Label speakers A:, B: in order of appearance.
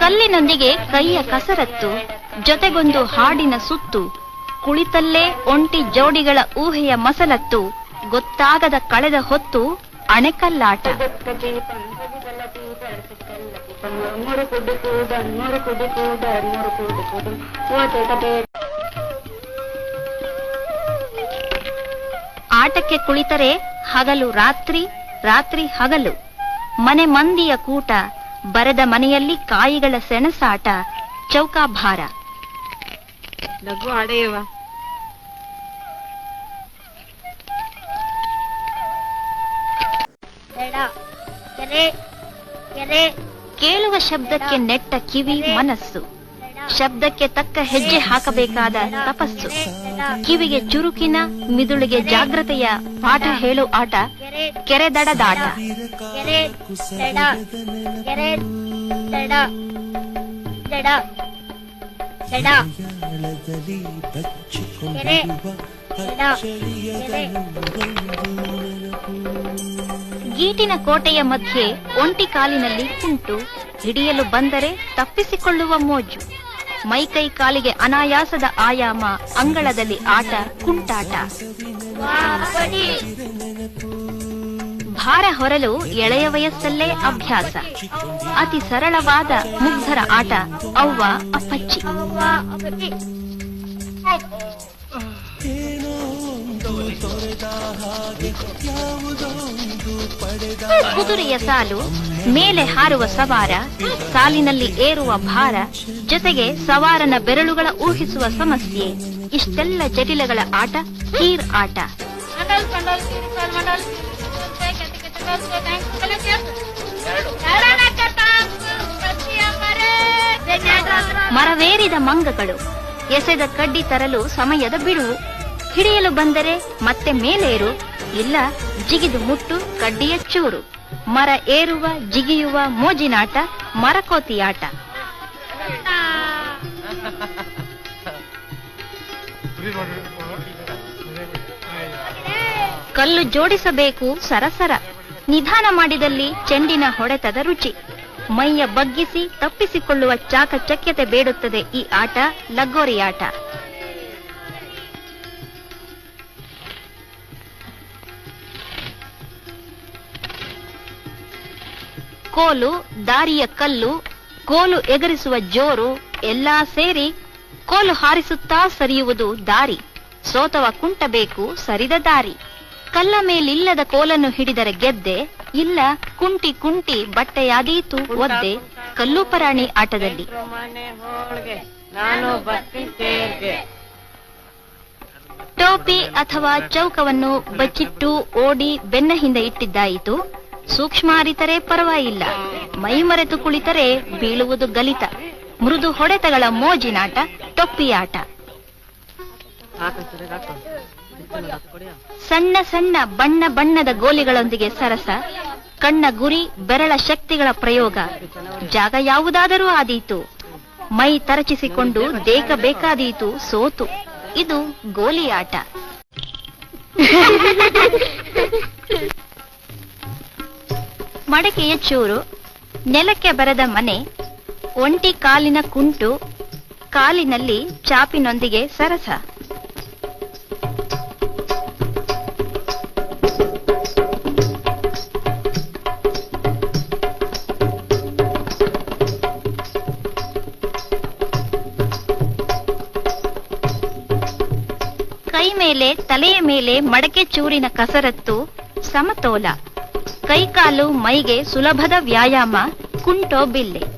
A: ಕಲ್ಲಿನೊಂದಿಗೆ ಕೈಯ ಕಸರತ್ತು, ಜೊತೆಗೊಂದು ಹಾಡಿನ ಸುತ್ತು, ಕುಳಿತಲ್ಲೇ ಒಂಟಿ ಜೋಡಿಗಳ ಊಹೆಯ ಮಸಲತ್ತು, ಗೊತ್ತಾಗದ ಕಳೆದ ಹೊತ್ತು ಅಣೆಕಲ್ಲಾಟ. ಆಟಕ್ಕೆ ಕುಳಿತರೆ ಹಗಲು ರಾತ್ರಿ ರಾತ್ರಿ ಹಗಲು. ಮನೆ ಮಂದಿಯ ಕೂಟ ಬರದ ಮನೆಯಲ್ಲಿ ಕಾಯಿಗಳ ಸೆಣಸಾಟ ಚೌಕಾಭಾರ
B: ಲಘು ಆಡೆಯವ.
A: ಕೇಳುವ ಶಬ್ದಕ್ಕೆ ನೆಟ್ಟ ಕಿವಿ ಮನಸ್ಸು. ಶಬ್ದಕ್ಕೆ ತಕ್ಕ ಹೆಜ್ಜೆ ಹಾಕಬೇಕಾದ ತಪಸ್ಸು. ಕಿವಿಗೆ ಚುರುಕಿನ, ಮಿದುಳಿಗೆ ಜಾಗ್ರತೆಯ ಪಾಠ ಹೇಳು ಆಟ ಕೆರೆದಡದಾಟ ಗೀಟಿನ ಕೋಟೆಯ ಮಧ್ಯೆ ಒಂಟಿ ಕಾಲಿನಲ್ಲಿ ಕುಂಟು, ಹಿಡಿಯಲು ಬಂದರೆ ತಪ್ಪಿಸಿಕೊಳ್ಳುವ ಮೋಜು. ಮೈಕೈ ಕಾಲಿಗೆ ಅನಾಯಾಸದ ಆಯಾಮ, ಅಂಗಳದಲ್ಲಿ ಆಟ, ಕುಂಟಾಟ. ಭಾರ ಹೊರಲು ಎಳೆಯ ವಯಸ್ಸಲ್ಲೇ ಅಭ್ಯಾಸ. ಅತಿ ಸರಳವಾದ ಮುಗ್ಧರ ಆಟ, ಅವ್ವ ಅಪ್ಪಚ್ಚಿ. ಕುದುರೆಯ ಸಾಲು ಮೇಲೆ ಹಾರುವ ಸವಾರ ಸಾಲಿನಲ್ಲಿ ಏರುವ ಭಾರ ಜೊತೆಗೆ ಸವಾರನ ಬೆರಳುಗಳ ಊಹಿಸುವ ಸಮಸ್ಯೆ ಇಷ್ಟೆಲ್ಲ ಜಟಿಲಗಳ ಆಟ ಕೀರ್ ಆಟ. ಮರವೇರಿದ ಮಂಗಗಳು ಎಸೆದ ಕಡ್ಡಿ ತರಲು ಸಮಯದ ಬಿಡುವು. ಹಿಡಿಯಲು ಬಂದರೆ ಮತ್ತೆ ಮೇಲೇರು, ಇಲ್ಲ ಜಿಗಿದು ಮುಟ್ಟು ಕಡ್ಡಿಯ ಚೂರು. ಮರ ಏರುವ, ಜಿಗಿಯುವ ಮೋಜಿನಾಟ, ಮರಕೋತಿಯಾಟ. ಕಲ್ಲು ಜೋಡಿಸಬೇಕು ಸರಸರ. ನಿಧಾನ ಮಾಡಿದಲ್ಲಿ ಚೆಂಡಿನ ಹೊಡೆತದ ರುಚಿ. ಮೈಯ ಬಗ್ಗಿಸಿ ತಪ್ಪಿಸಿಕೊಳ್ಳುವ ಚಾಕಚಕ್ಯತೆ ಬೇಡುತ್ತದೆ ಈ ಆಟ ಲಗೋರಿ ಆಟ ಕೋಲು ದಾರಿಯ ಕಲ್ಲು ಕೋಲು ಎಗರಿಸುವ ಜೋರು ಎಲ್ಲಾ ಸೇರಿ ಕೋಲು ಹಾರಿಸುತ್ತಾ ಸರಿಯುವುದು ದಾರಿ. ಸೋತವ ಕುಂಟಬೇಕು ಸರಿದ ದಾರಿ. ಕಲ್ಲ ಮೇಲಿಲ್ಲದ ಕೋಲನ್ನು ಹಿಡಿದರೆ ಗೆದ್ದೆ ಇಲ್ಲ ಕುಂಟಿ ಕುಂಟಿ ಬಟ್ಟೆಯಾದೀತು ಒದ್ದೆ ಕಲ್ಲು ಪರಾಣಿ ಆಟದಲ್ಲಿ. ಟೋಪಿ ಅಥವಾ ಚೌಕವನ್ನು ಬಚ್ಚಿಟ್ಟು ಓಡಿ ಬೆನ್ನ ಹಿಂದೆ ಇಟ್ಟಿದ್ದಾಯಿತು. ಸೂಕ್ಷ್ಮ ಅರಿತರೆ ಪರವಾಗಿಲ್ಲ. ಮೈ ಮರೆತು ಕುಳಿತರೆ ಬೀಳುವುದು ಗಲಿತ. ಮೃದು ಹೊಡೆತಗಳ ಮೋಜಿನಾಟ
B: ಆಟ
A: ಸಣ್ಣ ಸಣ್ಣ ಬಣ್ಣ ಬಣ್ಣದ ಗೋಲಿಗಳೊಂದಿಗೆ ಸರಸ, ಕಣ್ಣ ಗುರಿ, ಬೆರಳ ಶಕ್ತಿಗಳ ಪ್ರಯೋಗ. ಜಾಗ ಯಾವುದಾದರೂ ಆದೀತು. ಮೈ ತರಚಿಸಿಕೊಂಡು ದೇಗ ಬೇಕಾದೀತು, ಸೋತು. ಇದು ಗೋಲಿ ಆಟ ಮಡಕೆಯ ಚೂರು, ನೆಲಕ್ಕೆ ಬರದ ಮನೆ, ಒಂಟಿ ಕಾಲಿನ ಕುಂಟು, ಕಾಲಿನಲ್ಲಿ ಚಾಪಿನೊಂದಿಗೆ ಸರಸ. ಕೈ ಮೇಲೆ, ತಲೆಯ ಮೇಲೆ ಮಡಕೆ ಚೂರಿನ ಕಸರತ್ತು, ಸಮತೋಲ. ಕೈಕಾಲು ಮೈಗೆ ಸುಲಭದ ವ್ಯಾಯಾಮ ಕುಂಟೋ ಬಿಲ್ಲೆ.